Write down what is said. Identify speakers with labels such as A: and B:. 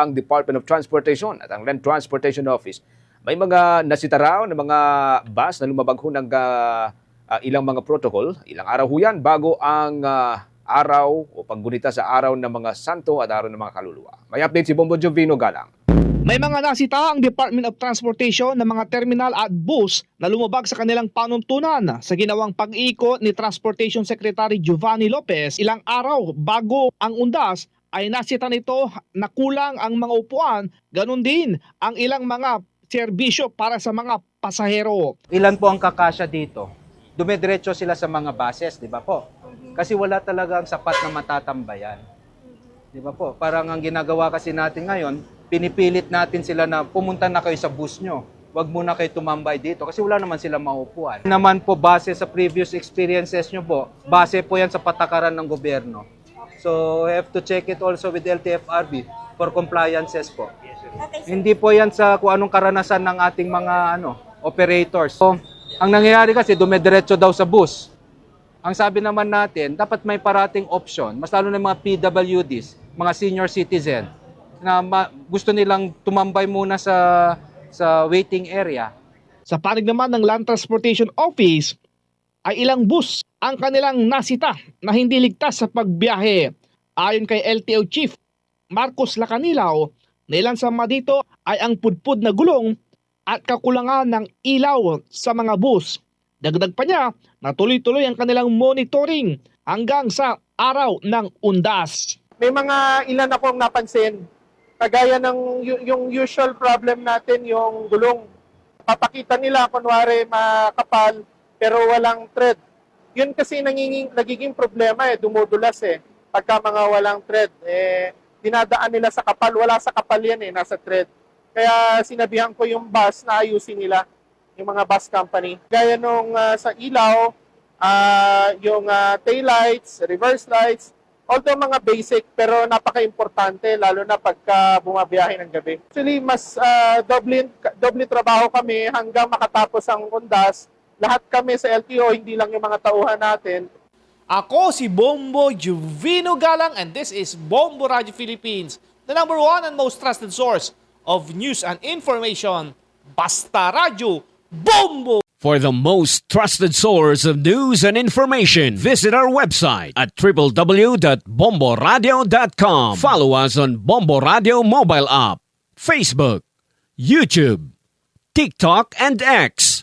A: ang Department of Transportation at ang Land Transportation Office. May mga nasita raw na mga bus na lumabag ho ng ah, ah, ilang mga protocol. Ilang araw ho yan bago ang ah, araw o paggunita sa araw ng mga santo at araw ng mga kaluluwa. May update si Bombo Jovino Galang.
B: May mga nasita ang Department of Transportation ng mga terminal at bus na lumabag sa kanilang panuntunan sa ginawang pag-ikot ni Transportation Secretary Giovanni Lopez ilang araw bago ang undas ay nasita nito na kulang ang mga upuan, ganun din ang ilang mga serbisyo para sa mga pasahero.
C: ilan po ang kakasya dito? Dumediretso sila sa mga bases, di ba po? Kasi wala talagang sapat na matatambayan. Di ba po? Parang ang ginagawa kasi natin ngayon, pinipilit natin sila na pumunta na kayo sa bus nyo. Huwag muna kayo tumambay dito kasi wala naman sila maupuan. Naman po base sa previous experiences nyo po, base po yan sa patakaran ng gobyerno. So, we have to check it also with LTFRB for compliances po. Hindi po yan sa kung anong karanasan ng ating mga ano, operators. So, ang nangyayari kasi dumediretso daw sa bus. Ang sabi naman natin, dapat may parating option, mas lalo na yung mga PWDs, mga senior citizen, na ma- gusto nilang tumambay muna sa sa waiting area.
B: Sa panig naman ng Land Transportation Office ay ilang bus ang kanilang nasita na hindi ligtas sa pagbiyahe. Ayon kay LTO Chief Marcos Lacanilaw, na ilan sa dito ay ang pudpud na gulong at kakulangan ng ilaw sa mga bus. Dagdag pa niya na tuloy-tuloy ang kanilang monitoring hanggang sa araw ng undas.
D: may mga ilan akong napansin. Kagaya ng yu- yung usual problem natin, yung gulong. Papakita nila, kunwari, makapal, pero walang thread. Yun kasi nagiging, nagiging problema eh, dumudulas eh. Pagka mga walang thread, eh, dinadaan nila sa kapal. Wala sa kapal yan eh, nasa thread. Kaya sinabihan ko yung bus na ayusin nila, yung mga bus company. Gaya nung ah, sa ilaw, ah, yung uh, taillights, reverse lights, although mga basic pero napaka-importante lalo na pagka bumabiyahe ng gabi. Actually, mas ah, doble, doble trabaho kami hanggang makatapos ang undas. Lahat kami sa LTO, hindi lang yung mga tauhan natin,
B: Ako si Bombo Juvino Galang and this is Bombo Radio Philippines, the number one and most trusted source of news and information. Basta Radio Bombo!
E: For the most trusted source of news and information, visit our website at www.bomboradio.com. Follow us on Bombo Radio mobile app, Facebook, YouTube, TikTok, and X,